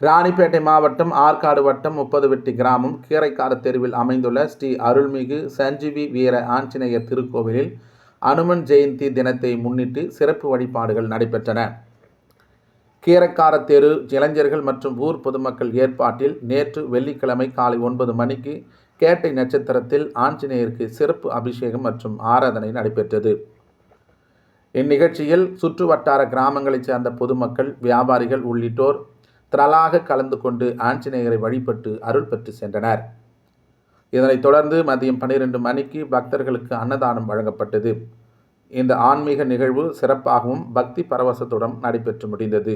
ராணிப்பேட்டை மாவட்டம் ஆற்காடு வட்டம் முப்பது வெட்டி கிராமம் கீரைக்கார தெருவில் அமைந்துள்ள ஸ்ரீ அருள்மிகு சஞ்சீவி வீர ஆஞ்சநேயர் திருக்கோவிலில் அனுமன் ஜெயந்தி தினத்தை முன்னிட்டு சிறப்பு வழிபாடுகள் நடைபெற்றன. கீரைக்கார தெரு இளைஞர்கள் மற்றும் ஊர் பொதுமக்கள் ஏற்பாட்டில் நேற்று வெள்ளிக்கிழமை காலை ஒன்பது மணிக்கு கேட்டை நட்சத்திரத்தில் ஆஞ்சநேயருக்கு சிறப்பு அபிஷேகம் மற்றும் ஆராதனை நடைபெற்றது. இந்நிகழ்ச்சியில் சுற்று வட்டார கிராமங்களைச் சேர்ந்த பொதுமக்கள் வியாபாரிகள் உள்ளிட்டோர் திரளாக கலந்து கொண்டு ஆஞ்சநேயரை வழிபட்டு அருள் பெற்று சென்றனர். இதனைத் தொடர்ந்து மதியம் பன்னிரண்டு மணிக்கு பக்தர்களுக்கு அன்னதானம் வழங்கப்பட்டது. இந்த ஆன்மீக நிகழ்வு சிறப்பாகவும் பக்தி பரவசத்துடன் நடைபெற்று முடிந்தது.